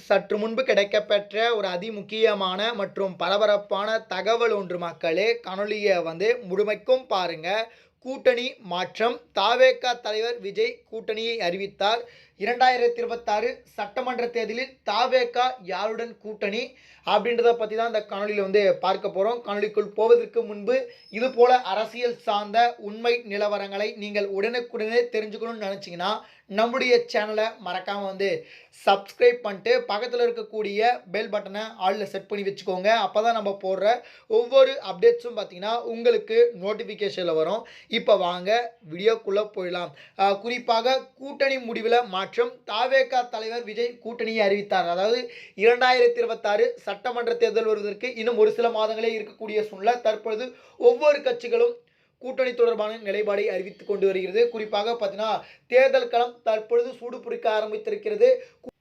சற்று முன்பு கிடைக்கப்பெற்ற ஒரு அதிமுக்கியமான மற்றும் பரபரப்பான தகவல் ஒன்று மக்களே காணொலியை வந்து முழுமைக்கும் பாருங்கள் கூட்டணி மாற்றம். தாவேகா தலைவர் விஜய் கூட்டணியை அறிவித்தார். இரண்டாயிரத்தி இருபத்தாறு சட்டமன்ற தேர்தலில் தாவேகா யாருடன் கூட்டணி அப்படின்றத பற்றி தான் இந்த காணொலியில் வந்து பார்க்க போகிறோம் காணொலிக்குள் போவதற்கு முன்பு இது போல அரசியல் சார்ந்த உண்மை நிலவரங்களை நீங்கள் உடனுக்குடனே தெரிஞ்சுக்கணும்னு நினச்சிங்கன்னா நம்முடைய சேனலை மறக்காமல் வந்து சப்ஸ்கிரைப் பண்ணிட்டு பக்கத்தில் இருக்கக்கூடிய பெல் பட்டனை ஆளில் செட் பண்ணி வச்சுக்கோங்க. அப்போ தான் நம்ம போடுற ஒவ்வொரு அப்டேட்ஸும் பார்த்தீங்கன்னா உங்களுக்கு நோட்டிஃபிகேஷனில் வரும். இப்போ வாங்க வீடியோக்குள்ளே போயிடலாம். குறிப்பாக கூட்டணி முடிவில் மாற்றம் தாவேகா தலைவர் விஜய் கூட்டணியை அறிவித்தார். அதாவது இரண்டாயிரத்தி இருபத்தாறு சட்டமன்ற தேர்தல் வருவதற்கு இன்னும் ஒரு சில மாதங்களே இருக்கக்கூடிய சூழ்நிலை. தற்பொழுது ஒவ்வொரு கட்சிகளும் கூட்டணி தொடர்பான நிலைப்பாடை அறிவித்துக் கொண்டு வருகிறது. குறிப்பாக பார்த்தீங்கன்னா தேர்தல் களம் தற்பொழுது சூடு பிடிக்க ஆரம்பித்திருக்கிறது.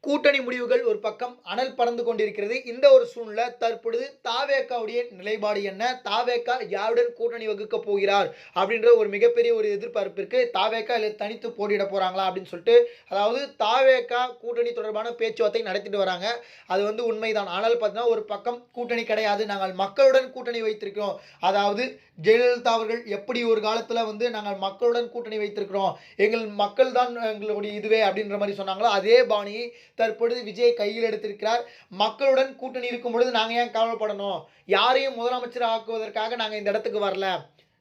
கூட்டணி முடிவுகள் ஒரு பக்கம் அனல் பறந்து கொண்டிருக்கிறது. இந்த ஒரு சூழ்நிலை தற்பொழுது தாவேக்காவுடைய நிலைப்பாடு என்ன? தாவேக்கா யாருடன் கூட்டணி வகுக்க போகிறார்? அப்படின்ற ஒரு மிகப்பெரிய ஒரு எதிர்பார்ப்பிற்கு தாவேக்கா இல்லை தனித்து போட்டியிட போறாங்களா அப்படின்னு சொல்லிட்டு அதாவது தாவேக்கா கூட்டணி தொடர்பான பேச்சுவார்த்தை நடத்திட்டு வராங்க. அது வந்து உண்மைதான். ஆனால் பார்த்தீங்கன்னா ஒரு பக்கம் கூட்டணி கிடையாது. நாங்கள் மக்களுடன் கூட்டணி வைத்திருக்கிறோம். அதாவது ஜெயலலிதா அவர்கள் எப்படி ஒரு காலத்தில் வந்து நாங்கள் மக்களுடன் கூட்டணி வைத்திருக்கிறோம்? எங்கள் மக்கள் தான் எங்களுடைய இதுவே அப்படின்ற மாதிரி சொன்னாங்களோ? அதே பாணியை தற்பொழுது விஜய் கையில் எடுத்திருக்கிறார். மக்களுடன் கூட்டணி இருக்கும் பொழுது நாங்கள் ஏன் கவலைப்படணும்? யாரையும் முதலமைச்சர் ஆக்குவதற்காக நாங்கள் இந்த இடத்துக்கு வரல.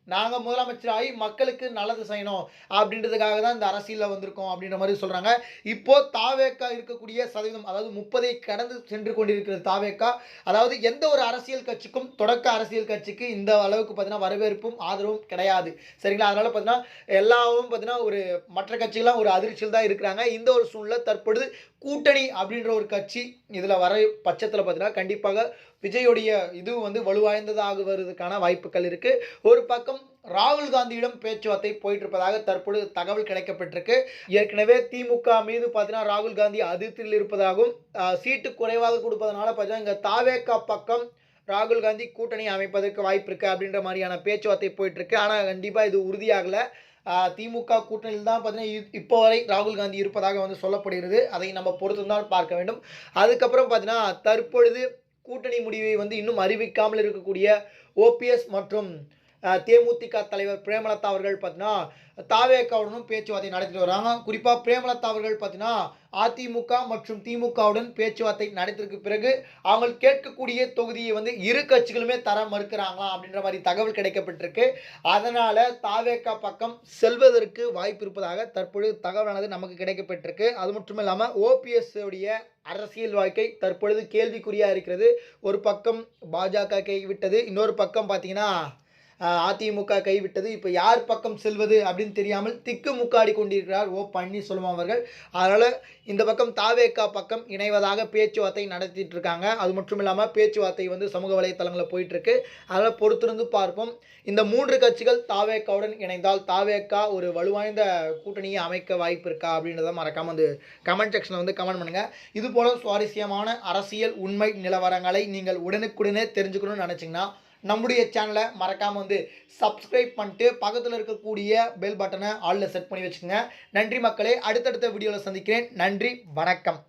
நாங்கள் முதலமைச்சர் ஆகி மக்களுக்கு நல்லது செய்யணும் அப்படின்றதுக்காக தான் இந்த அரசியலில் வந்திருக்கோம் அப்படின்ற மாதிரி சொல்கிறாங்க இப்போ தாவேக்கா இருக்கக்கூடிய சதவீதம் அதாவது முப்பதை கடந்து சென்று கொண்டிருக்கிறது தாவேக்கா அதாவது எந்த ஒரு அரசியல் கட்சிக்கும் தொடக்க அரசியல் கட்சிக்கு இந்த அளவுக்கு பார்த்தீங்கன்னா வரவேற்பும் ஆதரவும் கிடையாது. சரிங்களா? அதனால் பார்த்தீங்கன்னா எல்லாவும் பார்த்தீங்கன்னா ஒரு மற்ற கட்சிகள்லாம் ஒரு அதிர்ச்சியில் தான் இருக்கிறாங்க. இந்த ஒரு சூழ்நிலை தற்பொழுது கூட்டணி அப்படின்ற ஒரு கட்சி இதில் வர பட்சத்தில் பார்த்தீங்கன்னா கண்டிப்பாக விஜயோடைய இது வந்து வலுவாய்ந்ததாக வருவதற்கான வாய்ப்புகள் இருக்குது ஒரு பக்கம் ராகுல் காந்தியிடம் பேச்சுவார்த்தை போயிட்டு இருப்பதாக தற்பொழுது தகவல் கிடைக்கப்பட்டிருக்கு. ஏற்கனவே திமுக மீது பார்த்தீங்கன்னா ராகுல் காந்தி அதிருப்தியில் இருப்பதாகவும் சீட்டு குறைவாக கொடுப்பதனால பார்த்தீங்கன்னா இங்கே தாவேக்கா பக்கம் ராகுல் காந்தி கூட்டணி அமைப்பதற்கு வாய்ப்பு இருக்குது அப்படின்ற மாதிரியான பேச்சுவார்த்தை போயிட்டுருக்கு. ஆனால் கண்டிப்பாக இது உறுதியாகலை. திமுக கூட்டணியில் தான் பார்த்தீங்கன்னா இ- இப்போ வரை ராகுல் காந்தி இருப்பதாக வந்து சொல்லப்படுகிறது. அதை நம்ம பொறுத்து தான் பார்க்க வேண்டும். அதுக்கப்புறம் பார்த்தீங்கன்னா தற்பொழுது கூட்டணி முடிவை வந்து இன்னும் அறிவிக்காமல் இருக்கக்கூடிய ஓபிஎஸ் மற்றும் தேமுதிக தலைவர் பிரேமலதா அவர்கள் பார்த்தீங்கன்னா தாவேக்காவுடனும் பேச்சுவார்த்தை நடத்திட்டு வராங்க. குறிப்பாக பிரேமலதா அவர்கள் பார்த்தீங்கன்னா அதிமுக மற்றும் திமுகவுடன் பேச்சுவார்த்தை நடத்திற்கு பிறகு அவங்க கேட்கக்கூடிய தொகுதியை வந்து இரு கட்சிகளுமே தர மறுக்கிறாங்களாம் அப்படின்ற மாதிரி தகவல் கிடைக்கப்பட்டிருக்கு. அதனால் தாவேக்கா பக்கம் செல்வதற்கு வாய்ப்பு இருப்பதாக தற்பொழுது தகவலானது நமக்கு கிடைக்கப்பட்டிருக்கு. அது மட்டும் இல்லாமல் ஓபிஎஸ் உடைய அரசியல் வாழ்க்கை தற்பொழுது கேள்விக்குறியாக இருக்கிறது. ஒரு பக்கம் பாஜக கைவிட்டது இன்னொரு பக்கம் பார்த்தீங்கன்னா அதிமுக கைவிட்டது. இப்போ யார் பக்கம் செல்வது அப்படின்னு தெரியாமல் திக்கு முக்காடி கொண்டிருக்கிறார் ஓ பன்னீர்செல்வம் அவர்கள். அதனால் இந்த பக்கம் தாவேக்கா பக்கம் இணைவதாக பேச்சுவார்த்தை நடத்திட்டு இருக்காங்க. அது மட்டும் இல்லாமல் பேச்சுவார்த்தை வந்து சமூக வலைத்தளங்களில் போயிட்டுருக்கு. அதனால் பொறுத்திருந்து பார்ப்போம். இந்த மூன்று கட்சிகள் தாவேக்காவுடன் இணைந்தால் தாவேக்கா ஒரு வலுவாய்ந்த கூட்டணியை அமைக்க வாய்ப்பு இருக்கா அப்படின்றத மறக்காமல் வந்து கமெண்ட் செக்ஷனில் வந்து கமெண்ட் பண்ணுங்கள் இது போல சுவாரஸ்யமான அரசியல் உண்மை நிலவரங்களை நீங்கள் உடனுக்குடனே தெரிஞ்சுக்கணும்னு நினச்சிங்கன்னா நம்முடைய சேனலை மறக்காமல் வந்து சப்ஸ்கிரைப் பண்ணிட்டு பக்கத்தில் இருக்கக்கூடிய பெல் பட்டனை ஆளில் செட் பண்ணி வச்சுக்கோங்க. நன்றி மக்களே அடுத்தடுத்த வீடியோவில் சந்திக்கிறேன். நன்றி வணக்கம்.